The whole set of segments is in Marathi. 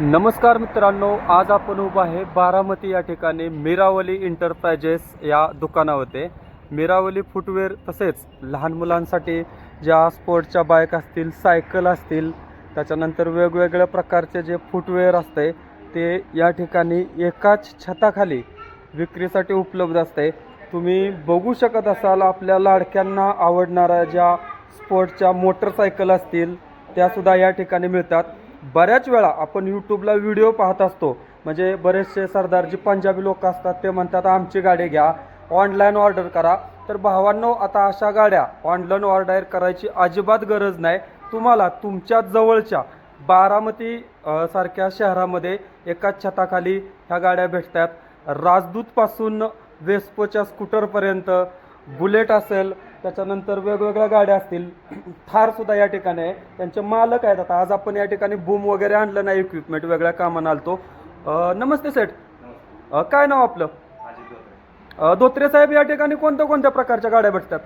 नमस्कार मित्रांनो आज आपण उभा आहे बारामती या ठिकाणी मिरावली इंटरप्राइजेस या दुकानावरती. मिरावली फुटवेअर तसेच लहान मुलांसाठी ज्या स्पोर्टच्या बाईक असतील सायकल असतील त्याच्यानंतर वेगवेगळ्या प्रकारचे जे फुटवेअर असते ते या ठिकाणी एकाच छताखाली विक्रीसाठी उपलब्ध असते. तुम्ही बघू शकत असाल आपल्या लाडक्यांना आवडणाऱ्या ज्या स्पोर्टच्या मोटरसायकल असतील त्यासुद्धा या ठिकाणी मिळतात. बऱ्याच वेळा आपण यूट्यूबला व्हिडिओ पाहत असतो. म्हणजे बरेचसे सरदारजी पंजाबी लोक असतात ते म्हणतात आमची गाडी घ्या ऑनलाईन ऑर्डर करा. तर भावांनो आता अशा गाड्या ऑनलाईन ऑर्डर करायची अजिबात गरज नाही. तुम्हाला तुमच्या जवळच्या बारामती सारख्या शहरामध्ये एकाच छताखाली ह्या गाड्या भेटतात. राजदूतपासून वेस्पोच्या स्कूटरपर्यंत बुलेट असेल त्याच्यानंतर वेगवेगळ्या गाड्या असतील. थार सुद्धा या ठिकाणी आहे. त्यांचे मालक आहेत आता. आज आपण या ठिकाणी बूम वगैरे आणलं नाही इक्विपमेंट वेगळ्या कामानं आलतो. नमस्ते सेठ. काय नाव आपलं? धोत्रे. साहेब या ठिकाणी कोणत्या कोणत्या प्रकारच्या गाड्या भेटतात?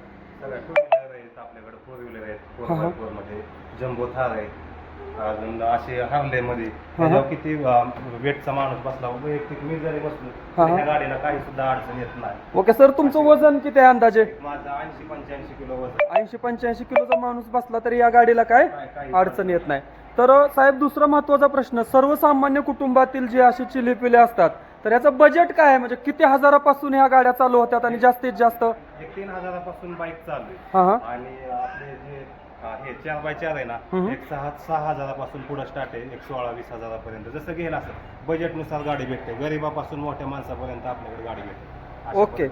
जम्बो थार आहे. अजून असे हार्ले मध्ये. त्याच्यावर किती वेटचा माणूस बसला. वैयक्तिक मी जरी बसलो. त्या गाडीला काही सुद्धा अडचण येत नाही. ओके सर तुमचं वजन किती आहे अंदाजे? माझं ऐंशी पंच्याऐंशी किलो वजन. ऐंशी पंच्याऐंशी किलोचा माणूस बसला तरी या गाडीला काय अडचण येत नाही. तर साहेब दुसरा महत्त्वाचा प्रश्न. सर्वसामान्य कुटुंबातील जे असे चिलीपिले असतात तर याचं बजेट काय आहे? म्हणजे किती हजारापासून ह्या गाड्या चालू होतात आणि जास्तीत जास्त? एक तीन हजारापासून बाईक चालू आहे. आणि आपले जे हे चार बाय चार आहे ना. एक सहा सहा हजारापासून पुढे स्टार्ट आहे एक सोळा वीस हजारापर्यंत. जसं घेईल असं बजेटनुसार गाडी भेटते. गरीबापासून मोठ्या माणसापर्यंत आपल्याकडे गाडी भेटते. ओके.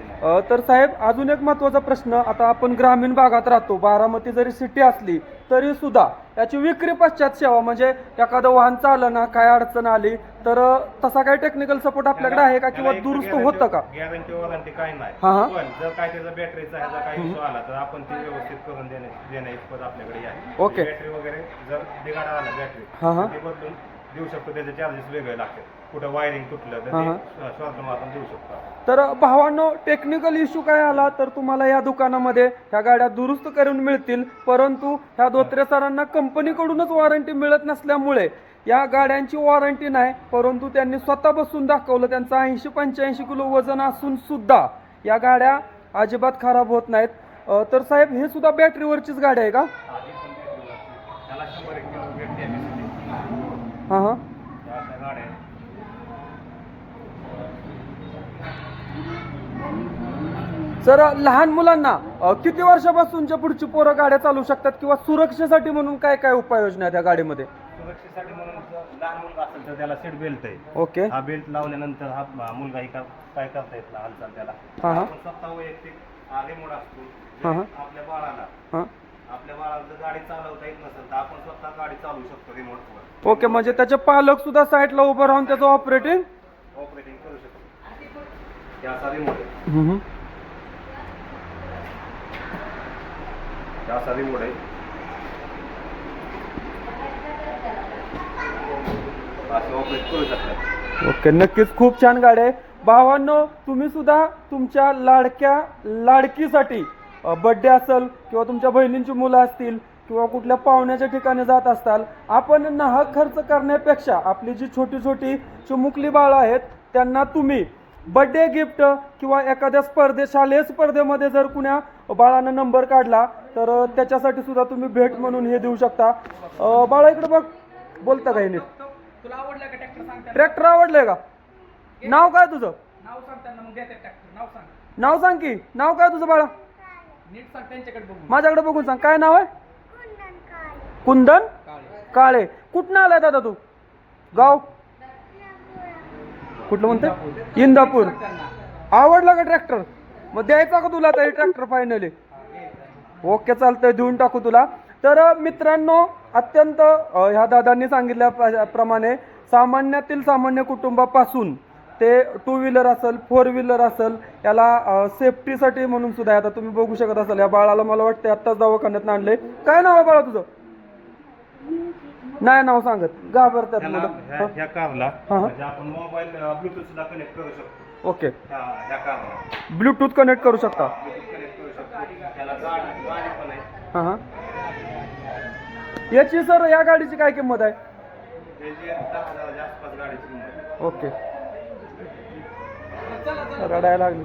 तर साहेब अजून एक महत्त्वाचा प्रश्न. आता आपण ग्रामीण भागात राहतो. बारामती जरी सिटी असली तरी सुद्धा याची विक्री पश्चात सेवा म्हणजे एखादं वाहन चाललं ना काय अडचण आली तर तसा काही टेक्निकल सपोर्ट आपल्याकडे आहे का किंवा दुरुस्त होतं का? गॅरंटी वॉरंटी काही नाही. हा, हा. पण जर काय त्याचा बॅटरीचा ह्याचा काही इश्यू आला तर आपण ती व्यवस्थित करून देणे देण्या इतपत आपल्याकडे आहे. ओके. बॅटरी वगैरे जर बिघाडा आला बॅटरी हा, हा. ते बदलून देऊ शकतो. त्याचे चार्जेस वेगळे लागतात. कुठं वायरिंग तुटलं तर हा. ते देऊ शकतो. तर भावांनो टेक्निकल इश्यू काय आला तर तुम्हाला या दुकानामध्ये ह्या गाड्या दुरुस्त करून मिळतील परंतु ह्या धोत्रे सरांना कंपनीकडूनच वॉरंटी मिळत नसल्यामुळे या गाड्यांची वॉरंटी नाही परंतु त्यांनी स्वतः बसून दाखवलं त्यांचं ऐंशी पंच्याऐंशी किलो वजन असून सुद्धा या गाड्या अजिबात खराब होत नाहीत अं, तर साहेब हे सुद्धा बॅटरीवरचीच गाडी आहे का आधी पण battery लागते. त्याला शंभर एक किलो वेट कॅपॅसिटी हां हां अशा गाड्या आहेत. सर लहान मुलांना किती वर्षापासूनच्या पुढची पोरं गाड्या चालू शकतात किंवा सुरक्षेसाठी म्हणून काय काय उपाययोजना आहेत या गाडीमध्ये? सुरक्षेसाठी म्हणून लहान मुलगा असेल तर त्याला सीट बेल्ट आहे. ओके. हा बेल्ट लावल्यानंतर हा मुलगा ही का- काय करता येत नाही हालचाल त्याला. हा, हा. आपण स्वतः वैयक्तिक हा रिमोट असतो. हा, हा. आपल्या बाळाला. हां. आपल्या बाळाला जर गाडी चालवता येत नसेल तर आपण स्वतः गाडी चालवू शकतो रिमोटवर ओके म्हणजे त्याचे पालक सुद्धा साईडला उभं राहून त्याचं ऑपरेटिंग ऑपरेटिंग करू शकतो असा रिमोट आहे. हे असा आहे असे ऑपरेट करू शकतात. ओके नक्कीच खूप छान गाडी आहे. भावांनो तुम्ही सुद्धा तुमच्या लाडक्या लाडकीसाठी बड्डे असेल किंवा तुमच्या बहिणींची मुलं असतील किंवा कुठल्या पाहुण्याच्या ठिकाणी जात असताल आपण नाहक खर्च करण्यापेक्षा आपली जी छोटी छोटी चिमुकली बाळं आहेत त्यांना तुम्ही बड्डे गिफ्ट किंवा एखाद्या स्पर्धे शालेय स्पर्धेमध्ये जर कुण्या बाळानं नंबर काढला तर त्याच्यासाठी सुद्धा तुम्ही भेट म्हणून हे देऊ शकता. बाळा इकडे बघ बोलता काही नीट? तुला आवडलं का ट्रॅक्टर आवडलंय का? नाव काय तुझं? नाव सांगताना मग देते ट्रॅक्टर. नाव सांग. नाव सांग की. नाव काय तुझं बाळा? नीट सांग त्यांच्याकडे बघून. माझ्याकडे बघून सांग. काय नाव आहे? कुंदन काळे. काळे. कुठनं आलाय दादा तू? गाव? कुठलं म्हणते इंदापूर. आवडला का ट्रॅक्टर? मग द्यायचा का तुला हे ट्रॅक्टर फायनली ओके चालतंय देऊन टाकू तुला. तर मित्रांनो अत्यंत ह्या दादांनी सांगितल्याप्रमाणे सामान्यातील सामान्य कुटुंबापासून ते टू व्हीलर असेल फोर व्हीलर असेल याला सेफ्टीसाठी म्हणून सुद्धा. आता तुम्ही बघू शकत असाल. या बाळाला मला वाटतं आत्ताच दवाखान्यात आणले काय नाव आहे बाळा तुझं? नाही नाव सांगत. घाबरतात मुलं. हा. म्हणजे आपण मोबाईल ब्लूटूथ सुद्धा कनेक्ट करू शकतो. ओके. ह्या ह्या कारला ब्लूटूथ कनेक्ट करू शकता. ब्लूटूथ कनेक्ट करू शकतो. त्याला गाडी गाडी पण आहे. हां हां. याची सर या गाडीची काय किंमत आहे? जे दहा हजाराच्या आसपास गाडीची किंमत आहे. ओके. रडायला लागली.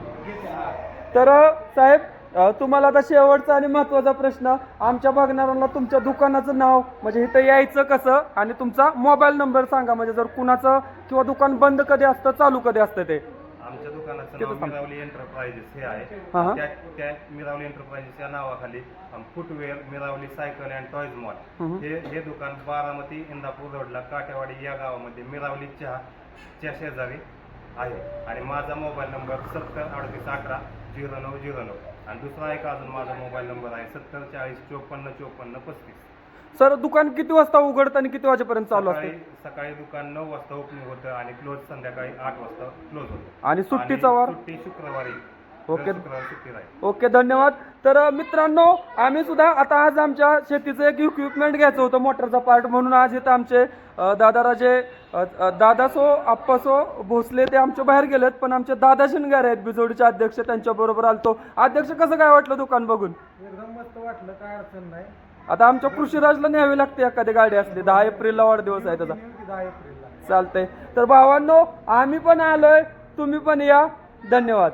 तर साहेब अ, तुम्हाला आता शेवटचा आणि महत्त्वाचा प्रश्न. आमच्या बघणाऱ्यांना तुमच्या दुकानाचं नाव म्हणजे इथं यायचं कसं आणि तुमचा मोबाईल नंबर सांगा. म्हणजे जर कुणाचं किंवा दुकान बंद कधी असतं चालू कधी असतं ते? दुकानाचं नाव? मिरावली एंटरप्राइजेस हे आहे हा, हा. त्या त्या मिरावली एंटरप्राइजेस या नावाखाली footwear Mirawali cycle and toys mall. हे हे दुकान बारामती इंदापूर रोडला काटेवाडी या गावामध्ये मिरावली चहा च्या शेजारी आहे आणि माझा मोबाईल नंबर सत्तर अडतीस अठरा झिरो नऊ झिरो नऊ आणि दुसरा एक अजून माझा मोबाईल नंबर आहे सत्तर चाळीस चोपन्न चोपन्न पस्तीस सर दुकान किती वाजता उघडतं आणि किती वाजेपर्यंत चालू सकाळी असतं? सकाळी दुकान नऊ वाजता ओपनिंग होतं आणि क्लोज संध्याकाळी आठ वाजता क्लोज होतं. आणि सुट्टीचा वार? सुट्टी शुक्रवारी. ओके. दर शुक्रवारी सुट्टी राहील. ओके धन्यवाद. तर मित्रांनो आम्ही सुद्धा आता आज आमच्या शेतीचं एक इक्विपमेंट घ्यायचं होतं मोटरचा पार्ट म्हणून. आज इथं आमचे अ, दादाराजे अ, अ, दादासो आप्पासो भोसले ते आमच्या बाहेर गेलेत पण आमचे दादा शिनगार आहेत बिजोडीचे अध्यक्ष त्यांच्याबरोबर आलतो. अध्यक्ष कसं काय वाटलं दुकान बघून? एकदम मस्त वाटलं काय अडचण नाही. आता आमच्या कृषीराजला न्यावी लागते एखादी गाडी असली. दहा एप्रिलला वाढदिवस आहे त्याचा. दहा एप्रिलला चालतंय. तर भावांनो आम्ही पण आलोय. तुम्ही पण या. धन्यवाद.